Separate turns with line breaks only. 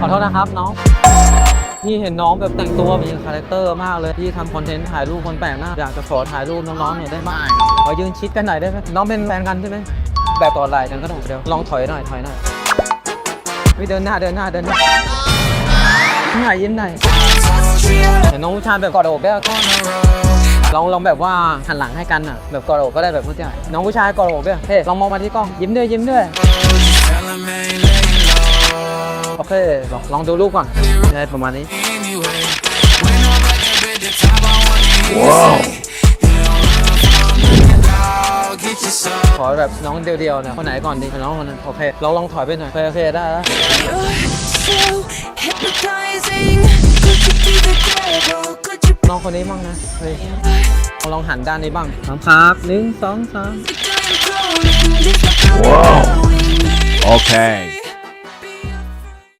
ขอโทษนะครับน้องพี่เห็นน้องแบบแต่งตัวมีคาแรคเตอร์มากเลยพี่ทำคอนเทนต์ถ่ายรูปคนแปลกหน้าอยากจะขอถ่ายรูปน้องๆหน่อยได้ไหมขอยืนชิดกันหน่อยได้ไหมน้องเป็นแฟนกันใช่ไหมแบบต่อไหลกันก็ได้เดี๋ยวลองถอยหน่อยถอยหน่อยวิเดินหน้าเดินหน้าเดินหน้ายิ้มหน่อยยิ้มหน่อยเห็นน้องผู้ชายแบบกอดอกได้ก็ลองลองแบบว่าหันหลังให้กันอะแบบกอดอกก็ได้แบบผู้ชายน้องผู้ชายกอดอกด้วยเฮ้ลองมองมาที่กล้องยิ้มด้วยยิ้มด้วย เคลองลองดูรูปก่อนได้ประมาณนี้
Anyway, when I'm back up at the top, I wanna hear you say, You don't run from me, dog. Get your soul.
ขอแบบน้องเดียวๆนะคนไหนก่อนดีน้องคนนั้นโอเคลองลองถอยไปหน่อยโอเคโอเคได้แล้ว
You're so hypnotizing. Could you be the devil? Could you
น้องคนนี้บ้างนะเฮ้ยลองหันด้านนี้บ้างสามครับหนึ่งสองสาม
be the controlling? This my power.
Okay.